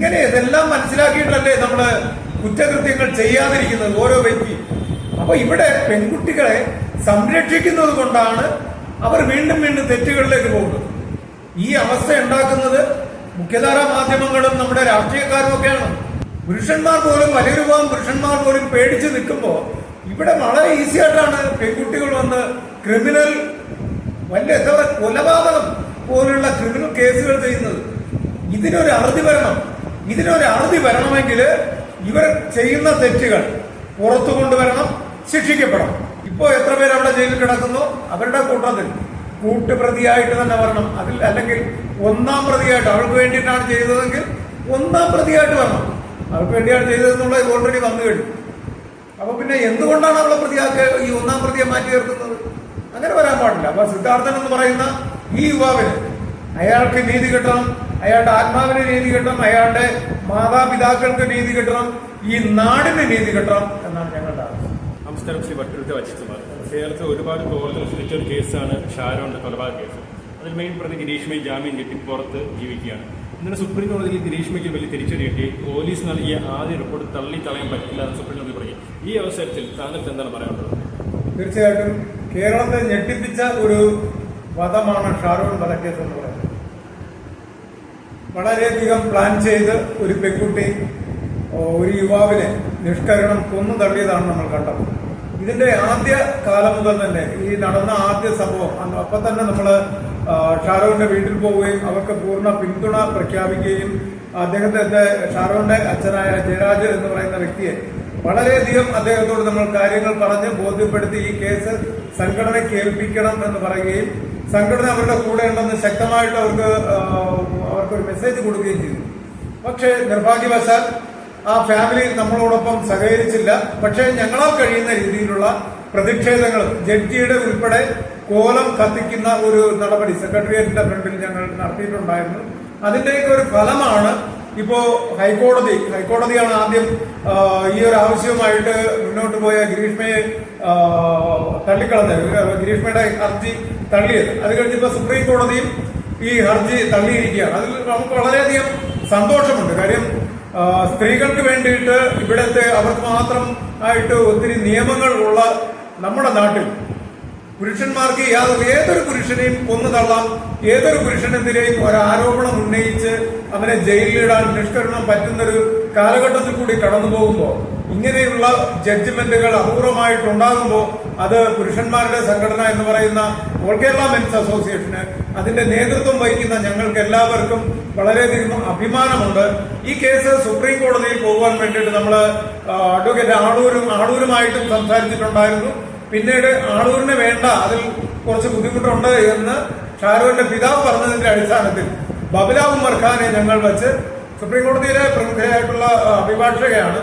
ഇങ്ങനെ ഇതെല്ലാം മനസ്സിലാക്കിയിട്ടല്ലേ നമ്മൾ കുറ്റകൃത്യങ്ങൾ ചെയ്യാതിരിക്കുന്നത് ഓരോ വ്യക്തി. അപ്പൊ ഇവിടെ പെൺകുട്ടികളെ സംരക്ഷിക്കുന്നത് കൊണ്ടാണ് അവർ വീണ്ടും വീണ്ടും തെറ്റുകളിലേക്ക് പോകുന്നത്. ഈ അവസ്ഥ ഉണ്ടാക്കുന്നത് മുഖ്യധാരാ മാധ്യമങ്ങളും നമ്മുടെ രാഷ്ട്രീയക്കാരും ഒക്കെയാണ്. പുരുഷന്മാർ പോലും വലിയൊരു രൂപം പുരുഷന്മാർ പോലും പേടിച്ച് നിൽക്കുമ്പോൾ ഇവിടെ വളരെ ഈസി ആയിട്ടാണ് പെൺകുട്ടികൾ വന്ന് ക്രിമിനൽ വലിയ കൊലപാതകം പോലുള്ള ക്രിമിനൽ കേസുകൾ ചെയ്യുന്നത്. ഇതിനൊരു അറുതി വരണം ഇതിനൊരു അറുതി വരണമെങ്കിൽ ഇവർ ചെയ്യുന്ന തെറ്റുകൾ പുറത്തു കൊണ്ടുവരണം ശിക്ഷിക്കപ്പെടണം. ഇപ്പോ എത്ര പേര് അവിടെ ജയിലിൽ കിടക്കുന്നു? അവരുടെ കൂട്ടത്തിൽ. കൂട്ടുപ്രതിയായിട്ട് തന്നെ വരണം. അതിൽ അല്ലെങ്കിൽ ഒന്നാം പ്രതിയായിട്ട് അവൾക്ക് വേണ്ടിയിട്ടാണ് ചെയ്തതെങ്കിൽ ഒന്നാം പ്രതിയായിട്ട് വരണം. അവൾക്ക് വേണ്ടിയാണ് ചെയ്തതെന്നുള്ളത് ഓൾറെഡി വന്നു കഴിഞ്ഞു. അപ്പൊ പിന്നെ എന്തുകൊണ്ടാണ് അവളെ പ്രതിയാക്ക ഈ ഒന്നാം പ്രതിയെ മാറ്റി നിർത്തുന്നത്? അങ്ങനെ വരാൻ പാടില്ല. അപ്പൊ സിദ്ധാർത്ഥൻ എന്ന് പറയുന്ന ഈ യുവാവിന് അയാൾക്ക് നീതി കിട്ടണം. അയാളുടെ ആത്മാവിന് നീതി കിട്ടണം അയാളുടെ മാതാപിതാക്കൾക്ക് നീതി കിട്ടണം ഈ നാടിന് നീതി കിട്ടണം എന്നാണ് ഞങ്ങളുടെ ആവശ്യം. നമസ്കാരം ശ്രീ വട്ടിലത്തെ വച്ചിട്ടുമാർ കേരളത്തിൽ ഒരുപാട് കോടതി സൃഷ്ടിച്ച ഒരു കേസാണ് ഷാരോന്റെ കൊലപാതക കേസ്. അതിൽ മെയിൻ പ്രതി ഗിരീഷ്മി ജാമ്യം കിട്ടി പുറത്ത് ജീവിക്കുകയാണ്. ഇന്നലെ സുപ്രീം കോടതിയിൽ ഗിരീഷ്മയ്ക്ക് വലിയ തിരിച്ചടി കിട്ടി. പോലീസ് നൽകിയ ആദ്യ റിപ്പോർട്ട് തള്ളി കളയാൻ പറ്റില്ല എന്ന് സുപ്രീം കോടതി പറയും ഈ അവസരത്തിൽ താങ്കൾക്ക് എന്താണ് പറയാനുള്ളത്? തീർച്ചയായിട്ടും കേരളത്തെ ഞെട്ടിപ്പിച്ച ഒരു വധമാണ് ഷാരോൺ വധക്കേസ് എന്ന് പറയുന്നത്. വളരെയധികം പ്ലാൻ ചെയ്ത് ഒരു പെൺകുട്ടി ഒരു യുവാവിനെ നിഷ്കരണം കൊന്നു തള്ളിയതാണ് നമ്മൾ കണ്ടത്. ഇതിന്റെ ആദ്യ കാലം മുതൽ തന്നെ ഈ നടന്ന ആദ്യ സംഭവം അപ്പൊ തന്നെ നമ്മൾ ഷാരോന്റെ വീട്ടിൽ പോവുകയും അവർക്ക് പൂർണ പിന്തുണ പ്രഖ്യാപിക്കുകയും അദ്ദേഹത്തെ ഷാരോന്റെ അച്ഛനായ ജയരാജ് എന്ന് പറയുന്ന വ്യക്തിയെ വളരെയധികം അദ്ദേഹത്തോട് നമ്മൾ കാര്യങ്ങൾ പറഞ്ഞ് ബോധ്യപ്പെടുത്തി ഈ കേസ് സംഘടനയ്ക്ക് ഏൽപ്പിക്കണം എന്ന് പറയുകയും സംഘടന അവരുടെ കൂടെ ഉണ്ടെന്ന് ശക്തമായിട്ട് അവർക്ക് അവർക്കൊരു മെസ്സേജ് കൊടുക്കുകയും ചെയ്തു. പക്ഷേ നിർഭാഗ്യവശാൽ ആ ഫാമിലി നമ്മളോടൊപ്പം സഹകരിച്ചില്ല. പക്ഷേ ഞങ്ങളാൽ കഴിയുന്ന രീതിയിലുള്ള പ്രതിഷേധങ്ങൾ ജഡ്ജിയുടെ ഉൾപ്പെടെ കോലം കത്തിക്കുന്ന ഒരു നടപടി സെക്രട്ടേറിയറ്റിന്റെ ഫ്രണ്ടിൽ ഞങ്ങൾ നടത്തിയിട്ടുണ്ടായിരുന്നു. അതിന്റെയൊക്കെ ഒരു ഫലമാണ് ഇപ്പോ ഹൈക്കോടതി ഹൈക്കോടതിയാണ് ആദ്യം ഈ ഒരു ആവശ്യവുമായിട്ട് മുന്നോട്ട് പോയ ഗിരീഷ്മയെ തള്ളിക്കളഞ്ഞത്. ഗിരീഷ്മയുടെ ഹർജി തള്ളിയത്. അത് കഴിഞ്ഞിപ്പോ സുപ്രീം കോടതിയും ഈ ഹർജി തള്ളിയിരിക്കുകയാണ്. അതിൽ നമുക്ക് വളരെയധികം സന്തോഷമുണ്ട്. കാര്യം സ്ത്രീകൾക്ക് വേണ്ടിയിട്ട് ഇവിടുത്തെ അവർക്ക് മാത്രം ആയിട്ട് ഒത്തിരി നിയമങ്ങൾ ഉള്ള നമ്മുടെ നാട്ടിൽ പുരുഷന്മാർക്ക് യാതൊരു ഏതൊരു പുരുഷനെയും കൊന്നു തള്ളാം ഏതൊരു പുരുഷനെതിരെയും ഒരാരോപണം ഉന്നയിച്ച് അവനെ ജയിലിലിടാൻ നിഷ്കരണം പറ്റുന്നൊരു കാലഘട്ടത്തിൽ കൂടി കടന്നു പോകുമ്പോൾ ഇങ്ങനെയുള്ള ജഡ്ജ്മെന്റുകൾ അപൂർവമായിട്ടുണ്ടാകുമ്പോൾ അത് പുരുഷന്മാരുടെ സംഘടന എന്ന് പറയുന്ന ഓൾ കേരള മെൻസ് അസോസിയേഷന് അതിന്റെ നേതൃത്വം വഹിക്കുന്ന ഞങ്ങൾക്ക് എല്ലാവർക്കും വളരെയധികം അഭിമാനമുണ്ട്. ഈ കേസ് സുപ്രീം കോടതിയിൽ പോകാൻ വേണ്ടിയിട്ട് നമ്മൾ അഡ്വക്കേറ്റ് ആളൂരും ആളൂരുമായിട്ടും സംസാരിച്ചിട്ടുണ്ടായിരുന്നു. പിന്നീട് ആളൂരിന് വേണ്ട അതിൽ കുറച്ച് ബുദ്ധിമുട്ടുണ്ട് എന്ന് ഷാരൂഖിന്റെ പിതാവ് പറഞ്ഞതിന്റെ അടിസ്ഥാനത്തിൽ ബബില ഉമർ ഖാനെ ഞങ്ങൾ വെച്ച് സുപ്രീം കോടതിയിലെ പ്രമുഖയായിട്ടുള്ള അഭിഭാഷകയാണ്.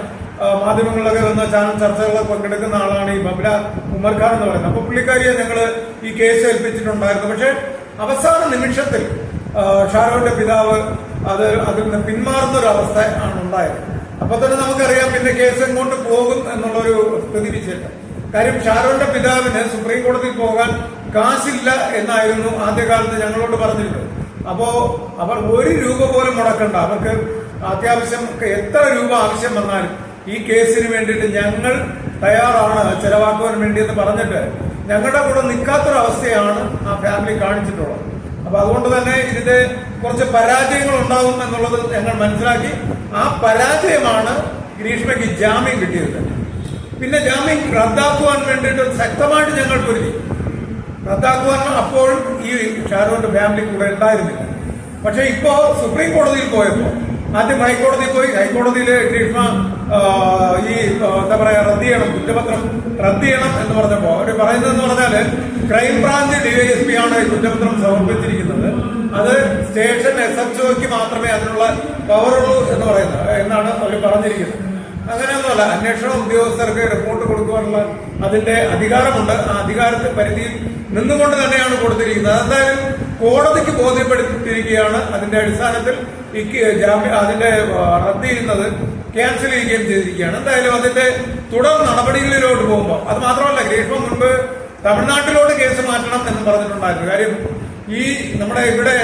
മാധ്യമങ്ങളിലൊക്കെ വന്ന ചാനൽ ചർച്ചകളിൽ പങ്കെടുക്കുന്ന ആളാണ് ഈ ബബ്ല ഉമർ ഖാൻ എന്ന് പറയുന്നത്. അപ്പൊ പുള്ളിക്കാരിയെ ഞങ്ങൾ ഈ കേസ് ഏൽപ്പിച്ചിട്ടുണ്ടായിരുന്നു. പക്ഷെ അവസാന നിമിഷത്തിൽ ഷാരോന്റെ പിതാവ് അത് അതിൽ നിന്ന് പിന്മാറുന്ന ഒരു അവസ്ഥ ആണ് ഉണ്ടായത്. അപ്പൊ തന്നെ നമുക്കറിയാം പിന്നെ കേസ് എങ്ങോട്ട് പോകും എന്നുള്ളൊരു സ്ഥിതി വിശേഷം. കാര്യം ഷാരോന്റെ പിതാവിന് സുപ്രീം കോടതിയിൽ പോകാൻ കാശില്ല എന്നായിരുന്നു ആദ്യകാലത്ത് ഞങ്ങളോട് പറഞ്ഞിരുന്നത്. അപ്പോ അവർ ഒരു രൂപ പോലും മുടക്കണ്ട. അവർക്ക് അത്യാവശ്യം എത്ര രൂപ ആവശ്യം വന്നാലും ഈ കേസിന് വേണ്ടിയിട്ട് ഞങ്ങൾ തയ്യാറാണ് ചെലവാക്കുവാൻ വേണ്ടി എന്ന് പറഞ്ഞിട്ട് ഞങ്ങളുടെ കൂടെ നിൽക്കാത്തൊരവസ്ഥയാണ് ആ ഫാമിലി കാണിച്ചിട്ടുള്ളത്. അപ്പൊ അതുകൊണ്ട് തന്നെ ഇതിന്റെ കുറച്ച് പരാജയങ്ങൾ ഉണ്ടാകും എന്നുള്ളത് ഞങ്ങൾ മനസ്സിലാക്കി. ആ പരാജയമാണ് ഗ്രീഷ്മയ്ക്ക് ജാമ്യം കിട്ടിയത്. പിന്നെ ജാമ്യം റദ്ദാക്കുവാൻ വേണ്ടിയിട്ട് ശക്തമായിട്ട് ഞങ്ങൾ പൊരുതി. റദ്ദാക്കുവാൻ അപ്പോഴും ഈ ഷാരൂഖിന്റെ ഫാമിലി കൂടെ ഉണ്ടായിരുന്നില്ല. പക്ഷെ ഇപ്പോ സുപ്രീം കോടതിയിൽ പോയപ്പോ ആദ്യം ഹൈക്കോടതിയിൽ പോയി. ഹൈക്കോടതിയിൽ ഗ്രീഷ്മ ഈ എന്താ പറയാ റദ്ദ് ചെയ്യണം കുറ്റപത്രം റദ്ദ് ചെയ്യണം എന്ന് പറഞ്ഞപ്പോ അവർ പറയുന്നതെന്ന് പറഞ്ഞാൽ ക്രൈംബ്രാഞ്ച് ഡിവൈഎസ്പി ആണ് ഈ കുറ്റപത്രം സമർപ്പിച്ചിരിക്കുന്നത്. അത് സ്റ്റേഷൻ എസ് എച്ച് ഒക്ക് മാത്രമേ അതിനുള്ള പവറുള്ളൂ എന്ന് പറയുന്നത്. എന്നാണ് അവർ പറഞ്ഞിരിക്കുന്നത്. അങ്ങനെയൊന്നുമല്ല അന്വേഷണ ഉദ്യോഗസ്ഥർക്ക് റിപ്പോർട്ട് കൊടുക്കുവാനുള്ള അതിന്റെ അധികാരമുണ്ട്. ആ അധികാരത്തെ പരിധിയിൽ നിന്നുകൊണ്ട് തന്നെയാണ് കൊടുത്തിരിക്കുന്നത്. അതെന്തായാലും കോടതിക്ക് ബോധ്യപ്പെടുത്തിയിരിക്കുകയാണ്. അതിന്റെ അടിസ്ഥാനത്തിൽ ജാമ്യ അതിന്റെ റദ്ദ് ചെയ്യുന്നത് ക്യാൻസൽ ചെയ്യുകയും ചെയ്തിരിക്കുകയാണ്. എന്തായാലും അതിന്റെ തുടർ നടപടികളിലോട്ട് പോകുമ്പോൾ അത് മാത്രമല്ല ഗ്രീഷ്മ മുൻപ് തമിഴ്നാട്ടിലോട്ട് കേസ് മാറ്റണം എന്ന് പറഞ്ഞിട്ടുണ്ടായിരുന്നു. കാര്യം ഈ നമ്മുടെ ഇവിടെ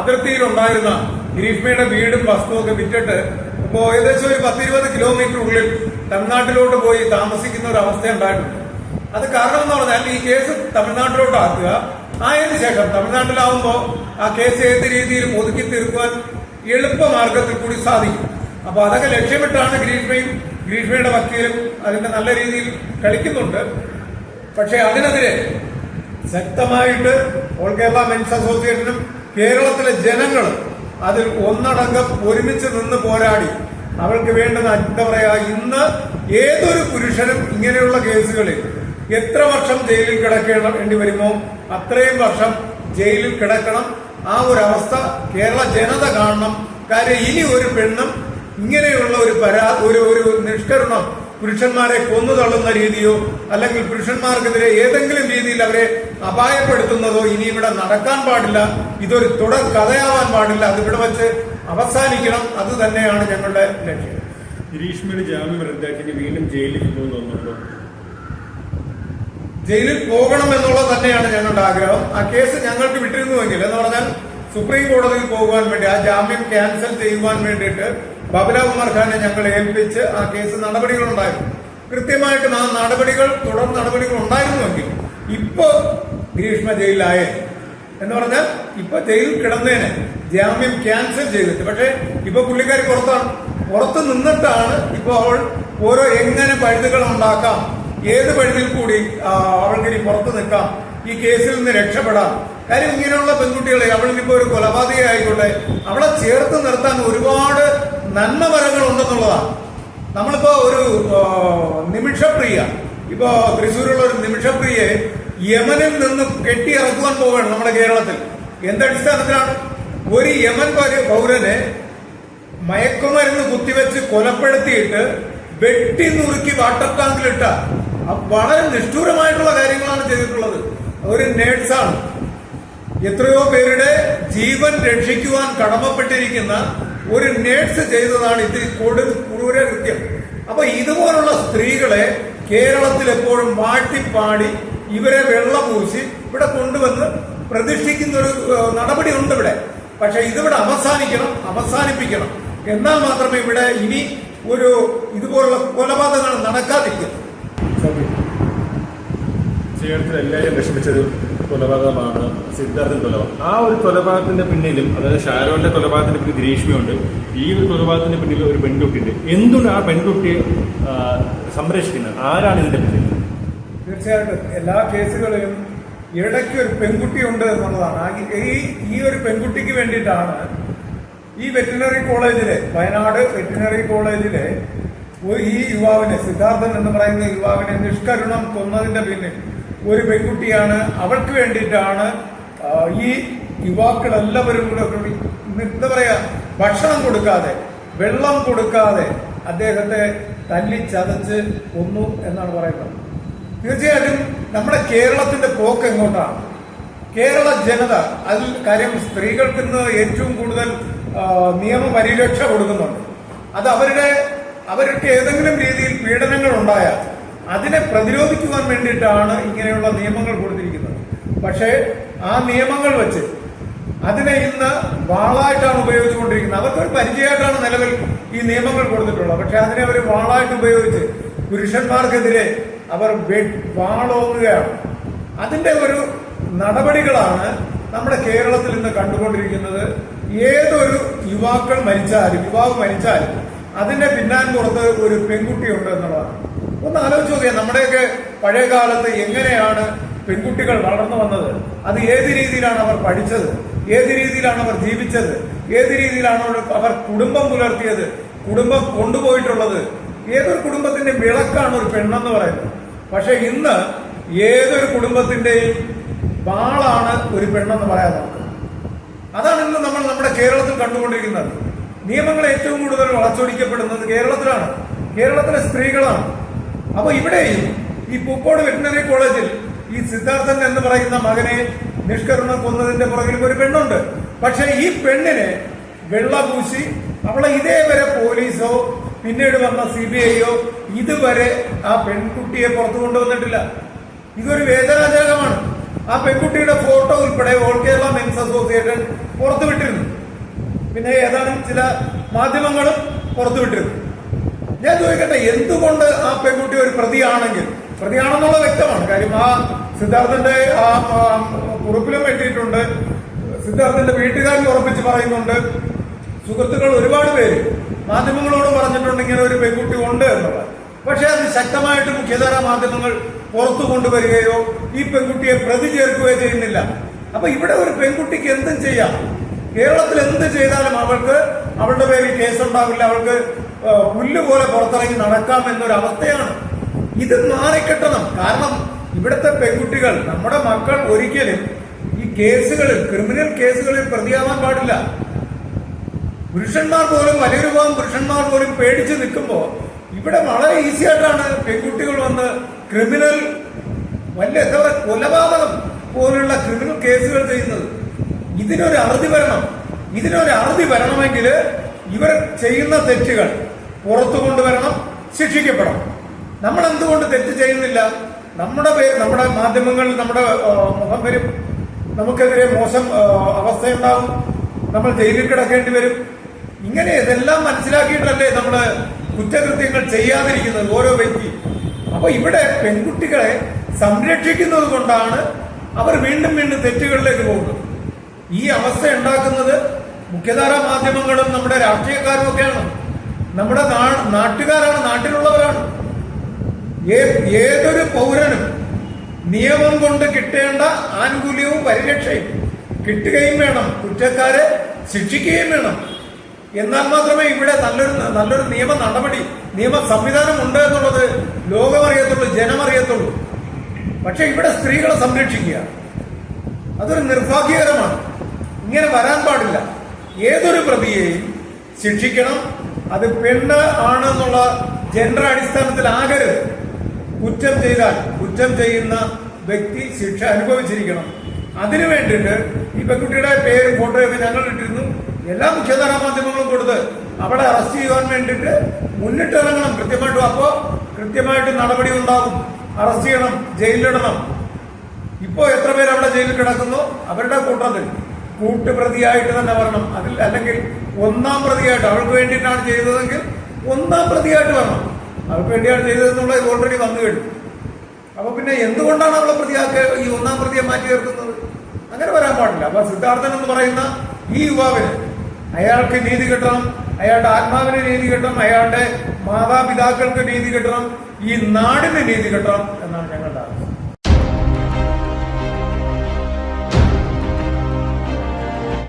അതിർത്തിയിൽ ഉണ്ടായിരുന്ന ഗ്രീഷ്മയുടെ വീടും വസ്തുവും ഒക്കെ വിറ്റിട്ട് ഇപ്പോൾ ഏകദേശം ഒരു പത്തിരുപത് കിലോമീറ്റർ ഉള്ളിൽ തമിഴ്നാട്ടിലോട്ട് പോയി താമസിക്കുന്ന ഒരു അവസ്ഥ ഉണ്ടായിട്ടുണ്ട്. അത് കാരണം എന്ന് പറഞ്ഞാൽ ഈ കേസ് തമിഴ്നാട്ടിലോട്ട് ആക്കുക. ആയതിനു ശേഷം തമിഴ്നാട്ടിലാവുമ്പോൾ ആ കേസ് ഏത് രീതിയിൽ ഒതുക്കി തീർക്കുവാൻ എളുപ്പ മാർഗത്തിൽ കൂടി സാധിക്കും. അപ്പോൾ അതൊക്കെ ലക്ഷ്യമിട്ടാണ് ഗ്രീഷ്മയും ഗ്രീഷ്മയുടെ വക്കീലും അതിന്റെ നല്ല രീതിയിൽ കളിക്കുന്നുണ്ട്. പക്ഷേ അതിനെതിരെ ശക്തമായിട്ട് ഓൾ കേരള മെൻസ് അസോസിയേഷനും കേരളത്തിലെ ജനങ്ങളും അതിൽ ഒന്നടങ്കം ഒരുമിച്ച് നിന്ന് പോരാടി. അവൾക്ക് വേണ്ടുന്ന എന്താ പറയാ ഇന്ന് ഏതൊരു പുരുഷനും ഇങ്ങനെയുള്ള കേസുകളിൽ എത്ര വർഷം ജയിലിൽ കിടക്കേണ്ടി വരുമോ? അത്രയും വർഷം ജയിലിൽ കിടക്കണം. ആ ഒരു അവസ്ഥ കേരള ജനത കാണണം. കാര്യം ഇനി ഒരു പെണ്ണും ഇങ്ങനെയുള്ള ഒരു പരാ ഒരു ഒരു നിഷ്കരണം പുരുഷന്മാരെ കൊന്നു തള്ളുന്ന രീതിയോ അല്ലെങ്കിൽ പുരുഷന്മാർക്കെതിരെ ഏതെങ്കിലും രീതിയിൽ അവരെ അപായപ്പെടുത്തുന്നതോ ഇനി ഇവിടെ നടക്കാൻ പാടില്ല. ഇതൊരു തുടർ കഥയാവാൻ പാടില്ല. അത് ഇവിടെ വെച്ച് അവസാനിക്കണം. അത് തന്നെയാണ് ഞങ്ങളുടെ ലക്ഷ്യം. ഗിരീഷ്മയുടെ ജാമ്യം റദ്ദാക്കി വീണ്ടും ജയിലിൽ പോകുന്നു തോന്നുന്നുണ്ടോ? ജയിലിൽ പോകണം എന്നുള്ളത് തന്നെയാണ് ഞങ്ങളുടെ ആഗ്രഹം. ആ കേസ് ഞങ്ങൾക്ക് വിട്ടിരുന്നുവെങ്കിൽ എന്ന് പറഞ്ഞാൽ സുപ്രീം കോടതിയിൽ പോകുവാൻ വേണ്ടി ആ ജാമ്യം ക്യാൻസൽ ചെയ്യുവാൻ വേണ്ടിയിട്ട് ബബല ഉമർ ഖാനെ ഞങ്ങൾ ഏൽപ്പിച്ച് ആ കേസ് നടപടികൾ ഉണ്ടായിരുന്നു കൃത്യമായിട്ടും ആ നടപടികൾ തുടർ നടപടികൾ ഉണ്ടായിരുന്നുവെങ്കിൽ ഇപ്പോ ഗ്രീഷ്മ ജയിലിലായേ എന്ന് പറഞ്ഞാൽ ഇപ്പൊ ജയിലിൽ കിടന്നേനെ. ജാമ്യം ക്യാൻസൽ ചെയ്തിട്ട്. പക്ഷേ ഇപ്പൊ പുള്ളിക്കാരി പുറത്താണ്. പുറത്ത് നിന്നിട്ടാണ് ഇപ്പോൾ ഓരോ എങ്ങനെ പഴുതുകൾ ഉണ്ടാക്കാം ഏത് വഴിയിൽ കൂടി അവൾക്ക് അവൾക്കിനി പുറത്ത് നിൽക്കാം ഈ കേസിൽ നിന്ന് രക്ഷപ്പെടാം. കാര്യം ഇങ്ങനെയുള്ള പെൺകുട്ടികളെ അവളിനിപ്പോ ഒരു കൊലപാതക ആയിക്കോട്ടെ അവളെ ചേർത്ത് നിർത്താൻ ഒരുപാട് നന്മപരങ്ങൾ ഉണ്ടെന്നുള്ളതാണ് നമ്മളിപ്പോ ഒരു നിമിഷപ്രിയ ഇപ്പോ തൃശ്ശൂരുള്ള ഒരു നിമിഷപ്രിയെ യമനിൽ നിന്ന് കെട്ടി കെട്ടിയിറക്കുവാൻ പോവുകയാണ് നമ്മുടെ കേരളത്തിൽ. എന്തടിസ്ഥാനത്തിലാണ് ഒരു യമൻ പൗര- പൗരനെ മയക്കുമരുന്ന് കുത്തിവെച്ച് കൊലപ്പെടുത്തിയിട്ട് വെട്ടി നുറുക്കി വാട്ടർ ടാങ്കിലിട്ട വളരെ നിഷ്ഠൂരമായിട്ടുള്ള കാര്യങ്ങളാണ് ചെയ്തിട്ടുള്ളത്. ഒരു നേഴ്സാണ്. എത്രയോ പേരുടെ ജീവൻ രക്ഷിക്കുവാൻ കടമപ്പെട്ടിരിക്കുന്ന ഒരു നേഴ്സ് ചെയ്തതാണ് ഇത് ക്രൂര കൃത്യം അപ്പൊ ഇതുപോലുള്ള സ്ത്രീകളെ കേരളത്തിൽ എപ്പോഴും മാട്ടിപ്പാടി ഇവരെ വെള്ളപൂശി ഇവിടെ കൊണ്ടുവന്ന് പ്രതിഷ്ഠിക്കുന്ന ഒരു നടപടി ഉണ്ട് ഇവിടെ. പക്ഷെ ഇതിവിടെ അവസാനിക്കണം അവസാനിപ്പിക്കണം. എന്നാൽ മാത്രമേ ഇവിടെ ഇനി ഒരു ഇതുപോലുള്ള കൊലപാതകങ്ങൾ നടക്കാതിരിക്കും. ചേർത്ത് എല്ലാവരും വിഷമിച്ചൊരു കൊലപാതകമാണ് സിദ്ധാർത്ഥൻ കൊലപാതകം. ആ ഒരു കൊലപാതകത്തിന്റെ പിന്നിലും അതായത് ഷാരോന്റെ കൊലപാതകത്തിന് പിന്നിൽ ഗ്രീഷ്മയുണ്ട്. ഈ ഒരു കൊലപാതകത്തിന്റെ പിന്നിൽ ഒരു പെൺകുട്ടിയുണ്ട്. എന്തുകൊണ്ട് ആ പെൺകുട്ടിയെ സംരക്ഷിക്കുന്നത്? ആരാണ് ഇതിന്റെ പിന്നിൽ? തീർച്ചയായിട്ടും. എല്ലാ കേസുകളിലും ഇടയ്ക്ക് ഒരു പെൺകുട്ടി ഉണ്ട് എന്നുള്ളതാണ്. ഈ ഈ ഒരു പെൺകുട്ടിക്ക് വേണ്ടിയിട്ടാണ് ഈ വെറ്റിനറി കോളേജിലെ വയനാട് വെറ്റിനറി കോളേജിലെ ഈ യുവാവിനെ സിദ്ധാർത്ഥൻ എന്ന് പറയുന്ന യുവാവിനെ നിഷ്കരുണം കൊന്നതിന്റെ പിന്നിൽ ഒരു പെൺകുട്ടിയാണ് അവൾക്ക് വേണ്ടിയിട്ടാണ് ഈ യുവാക്കളെല്ലാവരും കൂടെ എന്താ പറയാ ഭക്ഷണം കൊടുക്കാതെ വെള്ളം കൊടുക്കാതെ അദ്ദേഹത്തെ തല്ലി ചതച്ച് കൊന്നു എന്നാണ് പറയുന്നത്. തീർച്ചയായിട്ടും നമ്മുടെ കേരളത്തിന്റെ പോക്ക് എങ്ങോട്ടാണ്? കേരള ജനത അതിൽ കാര്യം സ്ത്രീകൾക്ക് ഇന്ന് ഏറ്റവും കൂടുതൽ നിയമപരിരക്ഷ കൊടുക്കുന്നുണ്ട്. അത് അവരുടെ അവർക്ക് ഏതെങ്കിലും രീതിയിൽ പീഡനങ്ങൾ ഉണ്ടായാൽ അതിനെ പ്രതിരോധിക്കുവാൻ വേണ്ടിയിട്ടാണ് ഇങ്ങനെയുള്ള നിയമങ്ങൾ കൊടുത്തിരിക്കുന്നത്. പക്ഷേ ആ നിയമങ്ങൾ വെച്ച് അതിനെ ഇന്ന് വാളായിട്ടാണ് ഉപയോഗിച്ചുകൊണ്ടിരിക്കുന്നത്. അവർക്കൊരു പരിചയമായിട്ടാണ് നിലവിൽ ഈ നിയമങ്ങൾ കൊടുത്തിട്ടുള്ളത്. പക്ഷെ അതിനെ അവർ വാളായിട്ട് ഉപയോഗിച്ച് പുരുഷന്മാർക്കെതിരെ അവർ വാളോങ്ങുകയാണ്. അതിന്റെ ഒരു നടപടികളാണ് നമ്മുടെ കേരളത്തിൽ ഇന്ന് കണ്ടുകൊണ്ടിരിക്കുന്നത്. ഏതൊരു യുവാക്കൾ മരിച്ചാലും യുവാവ് മരിച്ചാലും അതിന്റെ പിന്നാൻ പുറത്ത് ഒരു പെൺകുട്ടിയുണ്ട് എന്നുള്ളതാണ്. ഒന്ന് ആലോചിച്ച് നോക്കിയാൽ നമ്മുടെയൊക്കെ പഴയ കാലത്ത് എങ്ങനെയാണ് പെൺകുട്ടികൾ വളർന്നു വന്നത്? അത് ഏത് രീതിയിലാണ് അവർ പഠിച്ചത്? ഏത് രീതിയിലാണ് അവർ ജീവിച്ചത്? ഏത് രീതിയിലാണ് അവർ- കുടുംബം പുലർത്തിയത്? കുടുംബം കൊണ്ടുപോയിട്ടുള്ളത്? ഏതൊരു കുടുംബത്തിന്റെ വിളക്കാണ് ഒരു പെണ്ണെന്ന് പറയുന്നത്. പക്ഷെ ഇന്ന് ഏതൊരു കുടുംബത്തിന്റെയും വാളാണ് ഒരു പെണ്ണെന്ന് പറയാൻ നമുക്ക്. അതാണ് ഇന്ന് നമ്മൾ നമ്മുടെ കേരളത്തിൽ കണ്ടുകൊണ്ടിരിക്കുന്നത്. നിയമങ്ങൾ ഏറ്റവും കൂടുതൽ വളച്ചൊടിക്കപ്പെടുന്നത് കേരളത്തിലാണ്. കേരളത്തിലെ സ്ത്രീകളാണ്. അപ്പൊ ഇവിടെയും ഈ പൂക്കോട് വെറ്റിനറി കോളേജിൽ ഈ സിദ്ധാർത്ഥൻ എന്ന് പറയുന്ന മകനെ നിഷ്കരണം കൊന്നതിന്റെ പുറകിൽ ഒരു പെണ്ണുണ്ട്. പക്ഷെ ഈ പെണ്ണിനെ വെള്ളപൂശി അവളെ ഇതേവരെ പോലീസോ പിന്നീട് വന്ന സി ബി ഐയോ ഇതുവരെ ആ പെൺകുട്ടിയെ പുറത്തു കൊണ്ടുവന്നിട്ടില്ല. ഇതൊരു വേദനാജനകമാണ്. ആ പെൺകുട്ടിയുടെ ഫോട്ടോ ഉൾപ്പെടെ ഓൾ കേരള മെൻസ് അസോസിയേഷൻ പുറത്തുവിട്ടിരുന്നു. പിന്നെ ഏതാനും ചില മാധ്യമങ്ങളും പുറത്തുവിട്ടിരുന്നു. ഞാൻ ചോദിക്കട്ടെ എന്തുകൊണ്ട് ആ പെൺകുട്ടി ഒരു പ്രതിയാണെങ്കിൽ? പ്രതിയാണെന്നുള്ള വ്യക്തമാണ്. കാര്യം ആ സിദ്ധാർത്ഥന്റെ ആ കുറിപ്പിലും എഴുതിയിട്ടുണ്ട്. സിദ്ധാർത്ഥന്റെ വീട്ടുകാരൻ ഉറപ്പിച്ച് പറയുന്നുണ്ട്. സുഹൃത്തുക്കൾ ഒരുപാട് പേര് മാധ്യമങ്ങളോടും പറഞ്ഞിട്ടുണ്ട് ഇങ്ങനെ ഒരു പെൺകുട്ടി ഉണ്ട് എന്നുള്ളത്. പക്ഷെ അത് ശക്തമായിട്ട് മുഖ്യധാര മാധ്യമങ്ങൾ പുറത്തു കൊണ്ടുവരികയോ ഈ പെൺകുട്ടിയെ പ്രതി ചേർക്കുകയോ ചെയ്യുന്നില്ല. അപ്പൊ ഇവിടെ ഒരു പെൺകുട്ടിക്ക് എന്തും ചെയ്യാം. കേരളത്തിൽ എന്ത് ചെയ്താലും അവൾക്ക് അവളുടെ പേരിൽ കേസുണ്ടാവില്ല അവൾക്ക് പുല്ല് പോലെ പുറത്തിറങ്ങി നടക്കാം എന്നൊരു അവസ്ഥയാണ് ഇത് മാറിക്കിട്ടണം. കാരണം ഇവിടുത്തെ പെൺകുട്ടികൾ നമ്മുടെ മക്കൾ ഒരിക്കലും ഈ കേസുകളിൽ ക്രിമിനൽ കേസുകളിൽ പ്രതിയാവാൻ പാടില്ല. പുരുഷന്മാർ പോലും വലിയൊരു ഭാഗം പുരുഷന്മാർ പോലും പേടിച്ച് നിൽക്കുമ്പോൾ ഇവിടെ വളരെ ഈസി ആയിട്ടാണ് പെൺകുട്ടികൾ വന്ന് ക്രിമിനൽ വലിയ എന്താ പറയുക കൊലപാതകം പോലുള്ള ക്രിമിനൽ കേസുകൾ ചെയ്യുന്നത്. ഇതിനൊരു അറുതി വരണം. ഇതിനൊരു അറുതി വരണമെങ്കിൽ ഇവർ ചെയ്യുന്ന തെറ്റുകൾ പുറത്തു കൊണ്ടുവരണം ശിക്ഷിക്കപ്പെടണം. നമ്മൾ എന്തുകൊണ്ട് തെറ്റ് ചെയ്യുന്നില്ല? നമ്മുടെ പേര് നമ്മുടെ മാധ്യമങ്ങൾ നമ്മുടെ മുഖം വരും. നമുക്കെതിരെ മോശം അവസ്ഥയുണ്ടാവും. നമ്മൾ ജയിലിൽ കിടക്കേണ്ടി വരും. ഇങ്ങനെ ഇതെല്ലാം മനസ്സിലാക്കിയിട്ടല്ലേ നമ്മൾ കുറ്റകൃത്യങ്ങൾ ചെയ്യാതിരിക്കുന്നത് ഓരോ വ്യക്തി. അപ്പൊ ഇവിടെ പെൺകുട്ടികളെ സംരക്ഷിക്കുന്നത് കൊണ്ടാണ് അവർ വീണ്ടും വീണ്ടും തെറ്റുകളിലേക്ക് പോകുന്നത്. ഈ അവസ്ഥ ഉണ്ടാക്കുന്നത് മുഖ്യധാരാ മാധ്യമങ്ങളും നമ്മുടെ രാഷ്ട്രീയക്കാരും ഒക്കെയാണ് നമ്മുടെ നാട്ടുകാരാണ് നാട്ടിലുള്ളവരാണ്. ഏതൊരു പൗരനും നിയമം കൊണ്ട് കിട്ടേണ്ട ആനുകൂല്യവും പരിരക്ഷയും കിട്ടുകയും വേണം കുറ്റക്കാരെ ശിക്ഷിക്കുകയും വേണം. എന്നാൽ മാത്രമേ ഇവിടെ നല്ലൊരു നല്ലൊരു നിയമ നടപടി നിയമ സംവിധാനം ഉണ്ട് എന്നുള്ളത് ലോകമറിയത്തുള്ളൂ ജനമറിയത്തുള്ളൂ പക്ഷെ ഇവിടെ സ്ത്രീകളെ സംരക്ഷിക്കുക അതൊരു നിർഭാഗ്യകരമാണ്. ഇങ്ങനെ വരാൻ പാടില്ല. ഏതൊരു പ്രതിയെയും ശിക്ഷിക്കണം അത് പെണ്ണ് ആണ് എന്നുള്ള ജെൻഡർ അടിസ്ഥാനത്തിലാകരുത് കുറ്റം ചെയ്താൽ കുറ്റം ചെയ്യുന്ന വ്യക്തി ശിക്ഷ അനുഭവിച്ചിരിക്കണം. അതിനു വേണ്ടിയിട്ട് ഈ പെൺകുട്ടിയുടെ പേര് ഫോട്ടോയൊക്കെ ഞങ്ങൾ ഇട്ടിരുന്നു. എല്ലാ മുഖ്യധാരാ മാധ്യമങ്ങളും കൊടുത്ത് അവിടെ അറസ്റ്റ് ചെയ്യുവാൻ വേണ്ടിയിട്ട് മുന്നിട്ടിറങ്ങണം കൃത്യമായിട്ടും. അപ്പോ കൃത്യമായിട്ട് നടപടി ഉണ്ടാകും. അറസ്റ്റ് ചെയ്യണം ജയിലിലിടണം. ഇപ്പോ എത്ര പേര് അവിടെ ജയിലിൽ കിടക്കുന്നു? അവരുടെ കൂട്ടത്തിൽ. കൂട്ടുപ്രതിയായിട്ട് തന്നെ വരണം. അതിൽ അല്ലെങ്കിൽ ഒന്നാം പ്രതിയായിട്ട് അവൾക്ക് വേണ്ടിയിട്ടാണ് ചെയ്തതെങ്കിൽ ഒന്നാം പ്രതിയായിട്ട് വരണം. അവൾക്ക് വേണ്ടിയാണ് ചെയ്തതെന്നുള്ളത് ഓൾറെഡി വന്നു കഴിഞ്ഞു. അപ്പൊ പിന്നെ എന്തുകൊണ്ടാണ് അവളെ പ്രതിയാക്കുക ഈ ഒന്നാം പ്രതിയെ മാറ്റി ചേർക്കുന്നത് അങ്ങനെ വരാൻ പാടില്ല. അപ്പൊ സിദ്ധാർത്ഥൻ എന്ന് പറയുന്ന ഈ യുവാവിന് അയാൾക്ക് നീതി കിട്ടണം. അയാളുടെ ആത്മാവിന് നീതി കിട്ടണം. അയാളുടെ മാതാപിതാക്കൾക്ക് നീതി കിട്ടണം. ഈ നാടിന് നീതി കിട്ടണം എന്നാണ് ഞങ്ങളുടെ